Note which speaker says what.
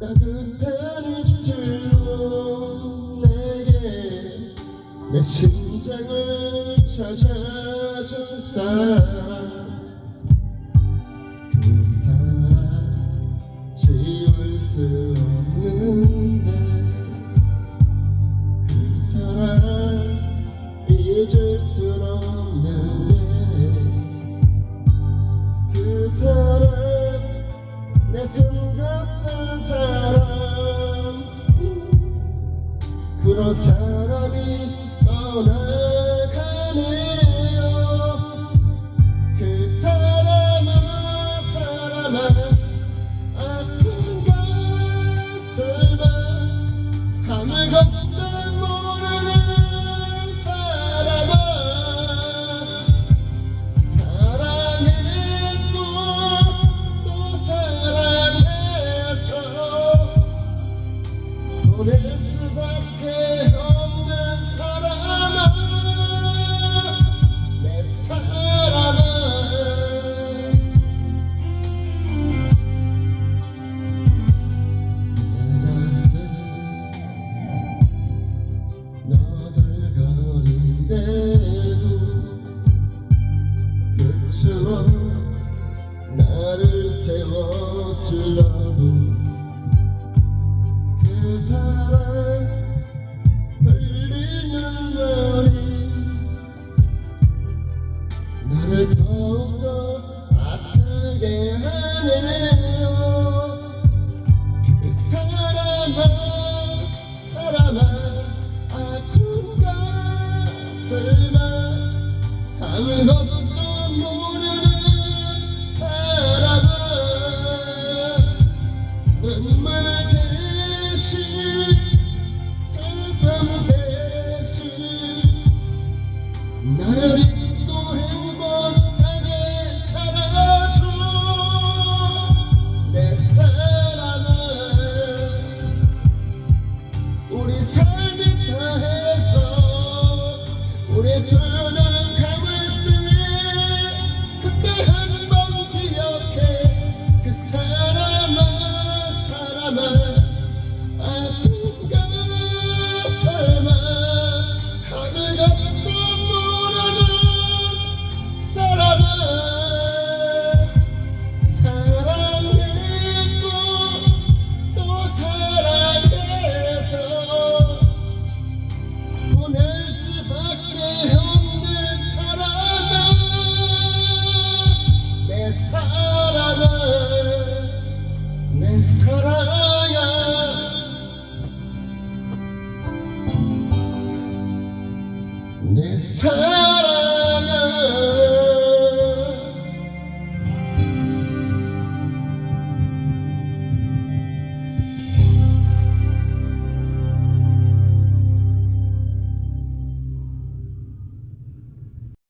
Speaker 1: 따뜻한 입술로 내게 내 심장을 찾아줄 사람. 그 사람 지울 수 없는데 그 사람 잊을 순 없는데 그 사람 내숨 같은 사람. 그런 사람이 떠나가네요. 그 사람은 사람아 아픈 것을 봐 하늘 건 수밖에 없는 사람아 내 사랑아. 그것은 너덜거린데도 그추억 Señor. time.